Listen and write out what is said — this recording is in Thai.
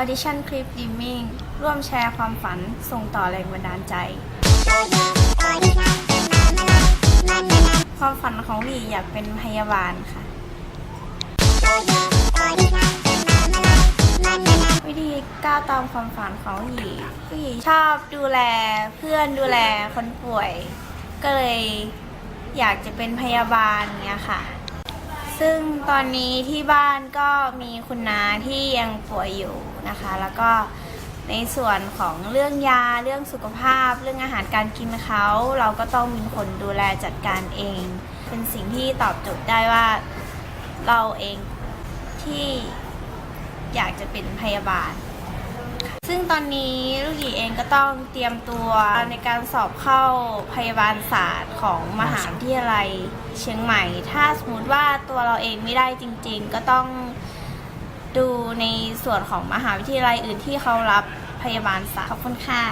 Audition Clip Dreaming ร่วมแชร์ความฝัน ส่งต่อแรงบันดาลใจ ความฝันของหลีอยากเป็นพยาบาลค่ะ วิธีก้าวตามความฝันของหลีหลีชอบดูแลเพื่อนดูแลคนป่วย ก็เลยอยากจะเป็นพยาบาลเงี้ยค่ะ ซึ่งตอนนี้ที่บ้านก็มีคุณน้าที่ยังป่วยอยู่นะคะ แล้วก็ในส่วนของเรื่องยาเรื่องสุขภาพ เรื่องอาหารการกินเขา เราก็ต้องมีคนดูแลจัดการเอง เป็นสิ่งที่ตอบโจทย์ได้ว่าเราเองที่อยากจะเป็นพยาบาล ซึ่งตอนนี้ลูกหยีเองก็ต้องเตรียมตัวในการสอบเข้าพยาบาลศาสตร์ของมหาวิทยาลัยเชียงใหม่ ถ้าสมมติว่าตัวเราเองไม่ได้จริง ๆ ก็ต้องดูในส่วนของมหาวิทยาลัยอื่นที่เขารับพยาบาลศาสตร์ขอบคุณค่ะ